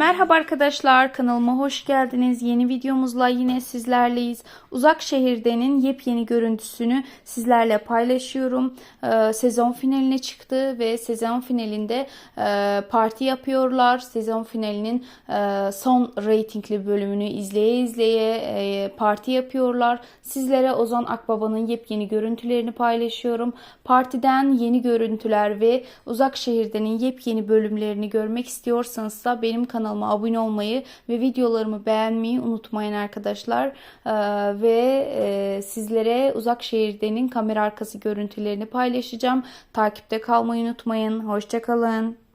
Merhaba arkadaşlar kanalıma hoş geldiniz. Yeni videomuzla yine sizlerleyiz. Uzak Şehirde'nin yepyeni görüntüsünü sizlerle paylaşıyorum. Ee, sezon finaline çıktı ve sezon finalinde e, parti yapıyorlar. Sezon finalinin e, son reytingli bölümünü izleye izleye e, parti yapıyorlar. Sizlere Ozan Akbaba'nın yepyeni görüntülerini paylaşıyorum. Partiden yeni görüntüler ve Uzak Şehirde'nin yepyeni bölümlerini görmek istiyorsanız da benim kanalıma abone olmayı ve videolarımı beğenmeyi unutmayın arkadaşlar. Ee, ve e, sizlere Uzak Şehirde'nin kamera arkası görüntülerini paylaşacağım. Takipte kalmayı unutmayın. Hoşçakalın.